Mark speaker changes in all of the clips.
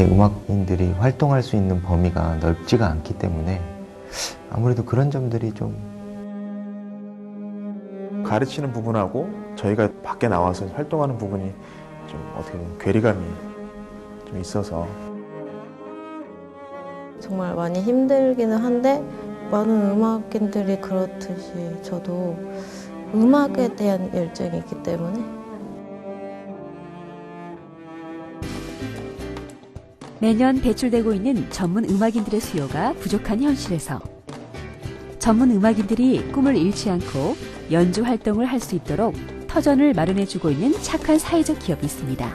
Speaker 1: 음악인들이 활동할 수 있는 범위가 넓지가 않기 때문에 아무래도 그런 점들이 좀
Speaker 2: 가르치는 부분하고 저희가 밖에 나와서 활동하는 부분이 좀 어떻게 보면 괴리감이 좀 있어서
Speaker 3: 정말 많이 힘들기는 한데 많은 음악인들이 그렇듯이 저도 음악에 대한 열정이 있기 때문에
Speaker 4: 매년 배출되고 있는 전문 음악인들의 수요가 부족한 현실에서 전문 음악인들이 꿈을 잃지 않고 연주 활동을 할 수 있도록 터전을 마련해주고 있는 착한 사회적 기업이 있습니다.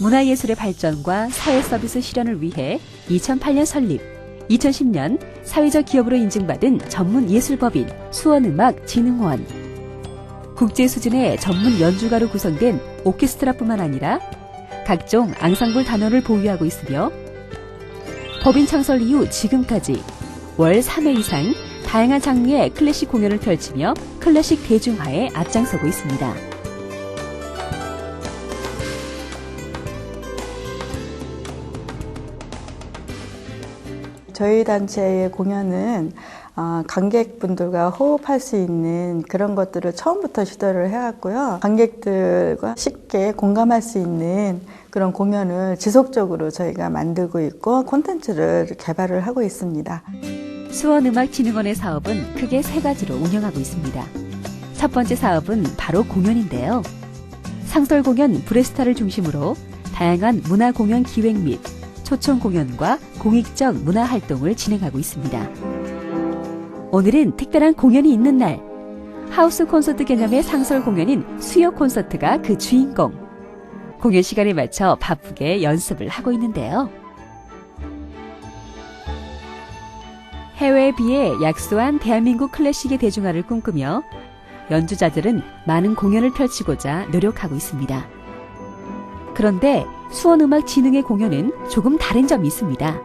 Speaker 4: 문화예술의 발전과 사회 서비스 실현을 위해 2008년 설립, 2010년 사회적 기업으로 인증받은 전문 예술법인 수원음악진흥원. 국제 수준의 전문 연주가로 구성된 오케스트라뿐만 아니라 각종 앙상블 단원을 보유하고 있으며 법인 창설 이후 지금까지 월 3회 이상 다양한 장르의 클래식 공연을 펼치며 클래식 대중화에 앞장서고 있습니다.
Speaker 5: 저희 단체의 공연은 어, 관객분들과 호흡할 수 있는 그런 것들을 처음부터 시도를 해왔고요. 관객들과 쉽게 공감할 수 있는 그런 공연을 지속적으로 저희가 만들고 있고 콘텐츠를 개발을 하고 있습니다.
Speaker 4: 수원음악진흥원의 사업은 크게 세 가지로 운영하고 있습니다. 첫 번째 사업은 바로 공연인데요. 상설 공연 브레스타를 중심으로 다양한 문화 공연 기획 및 초청 공연과 공익적 문화 활동을 진행하고 있습니다. 오늘은 특별한 공연이 있는 날. 하우스 콘서트 개념의 상설 공연인 수요 콘서트가 그 주인공. 공연 시간에 맞춰 바쁘게 연습을 하고 있는데요. 해외에 비해 약소한 대한민국 클래식의 대중화를 꿈꾸며 연주자들은 많은 공연을 펼치고자 노력하고 있습니다. 그런데 수원음악진흥의 공연은 조금 다른 점이 있습니다.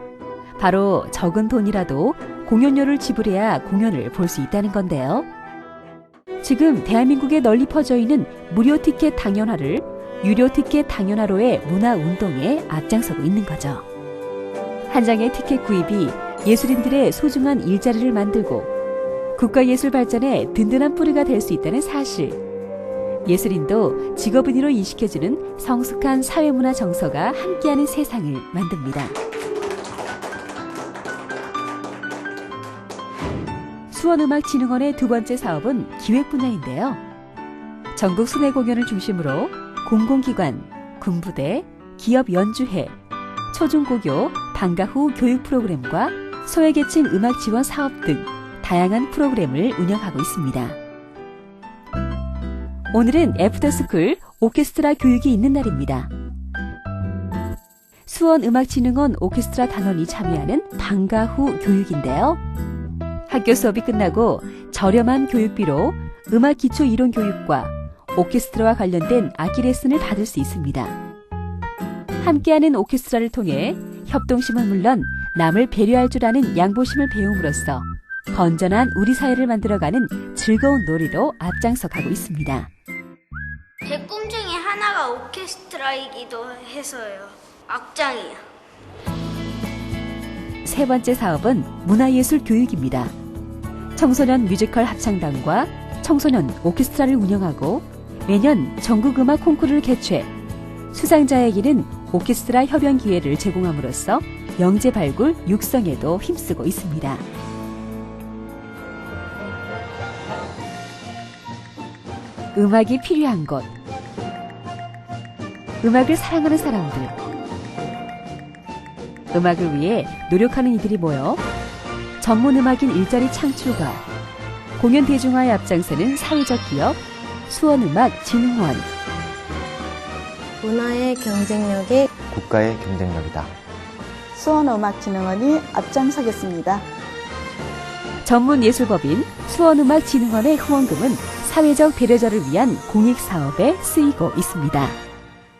Speaker 4: 바로 적은 돈이라도 공연료를 지불해야 공연을 볼 수 있다는 건데요. 지금 대한민국에 널리 퍼져 있는 무료 티켓 당연화를 유료 티켓 당연화로의 문화 운동에 앞장서고 있는 거죠. 한 장의 티켓 구입이 예술인들의 소중한 일자리를 만들고 국가예술 발전에 든든한 뿌리가 될 수 있다는 사실. 예술인도 직업인으로 인식해주는 성숙한 사회문화 정서가 함께하는 세상을 만듭니다. 수원음악진흥원의 두 번째 사업은 기획 분야인데요. 전국 순회 공연을 중심으로 공공기관, 군부대, 기업 연주회, 초중고교, 방과 후 교육 프로그램과 소외계층 음악 지원 사업 등 다양한 프로그램을 운영하고 있습니다. 오늘은 애프터스쿨 오케스트라 교육이 있는 날입니다. 수원음악진흥원 오케스트라 단원이 참여하는 방과 후 교육인데요. 학교 수업이 끝나고 저렴한 교육비로 음악 기초 이론 교육과 오케스트라와 관련된 악기 레슨을 받을 수 있습니다. 함께하는 오케스트라를 통해 협동심은 물론 남을 배려할 줄 아는 양보심을 배움으로써 건전한 우리 사회를 만들어가는 즐거운 놀이로 앞장서 가고 있습니다.
Speaker 6: 제 꿈 중에 하나가 오케스트라이기도 해서요. 악장이요.
Speaker 4: 세 번째 사업은 문화예술 교육입니다. 청소년 뮤지컬 합창단과 청소년 오케스트라를 운영하고 매년 전국 음악 콩쿠르를 개최 수상자에게는 오케스트라 협연 기회를 제공함으로써 영재 발굴 육성에도 힘쓰고 있습니다. 음악이 필요한 곳. 음악을 사랑하는 사람들. 음악을 위해 노력하는 이들이 모여 전문 음악인 일자리 창출과 공연 대중화에 앞장서는 사회적 기업 수원음악진흥원
Speaker 3: 문화의 경쟁력이
Speaker 1: 국가의 경쟁력이다.
Speaker 5: 수원음악진흥원이 앞장서겠습니다.
Speaker 4: 전문 예술법인 수원음악진흥원의 후원금은 사회적 배려자를 위한 공익 사업에 쓰이고 있습니다.